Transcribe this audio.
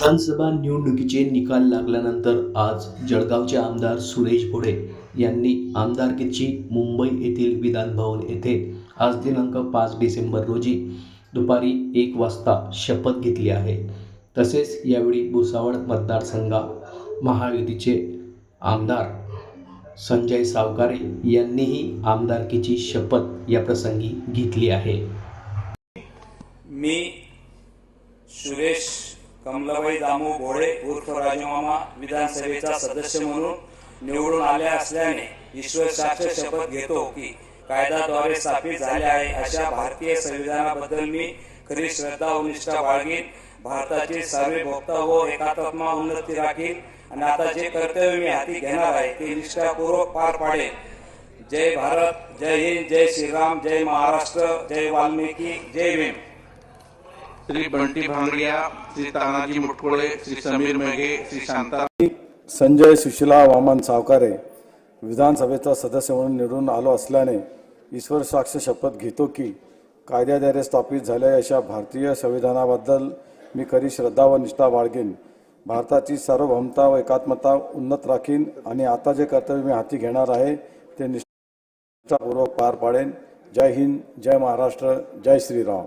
विधानसभा निवडणुकीचे निकाल लागल्यानंतर आज जळगावचे आमदार सुरेश भोडे यांनी आमदारकीची मुंबई येथील विधानभवन येथे आज दिनांक पाच डिसेंबर रोजी दुपारी एक वाजता शपथ घेतली आहे. तसेच यावेळी भुसावळ मतदारसंघा महायुतीचे आमदार संजय सावकारे यांनीही आमदारकीची शपथ या प्रसंगी घेतली आहे. मी सुरेश कमलाबाई दामू भोळे उर्फ राजमामा विधानसभेचा सदस्य म्हणून निवडून आल्या असल्याने ईश्वर साक्ष शपथ घेतो की कायद्याद्वारे स्थापित झाले आहे अशा भारतीय संविधानाबद्दल मी खरी श्रद्धा व निष्ठा बाळगीन. भारताची सार्वभौमता व एकात्मा उन्नती राखील आणि आता जे कर्तव्य मी हाती घेणार आहे ते निष्ठापूर्वक पार पाडेल जय भारत जय हिंद जय श्रीराम जय महाराष्ट्र जय वाल्मिकी जय भीम. श्री बंटी भांगडिया श्री तानाजी मुटकुळे श्री समीर मेघे श्री शांता संजय सुशिला वामन सावकारे विधानसभेचा सदस्य म्हणून निवडून आलो असल्याने ईश्वर साक्ष शपथ घेतो की कायद्याद्वारे स्थापित झालेल्या अशा भारतीय संविधानाबद्दल मी खरी श्रद्धा व निष्ठा बाळगीन. भारताची सार्वभौमता व एकात्मता उन्नत राखीन आणि आता जे कर्तव्य मी हाती घेणार आहे ते निष्ठापूर्वक पार पाडेन. जय हिंद जय महाराष्ट्र जय श्रीराम.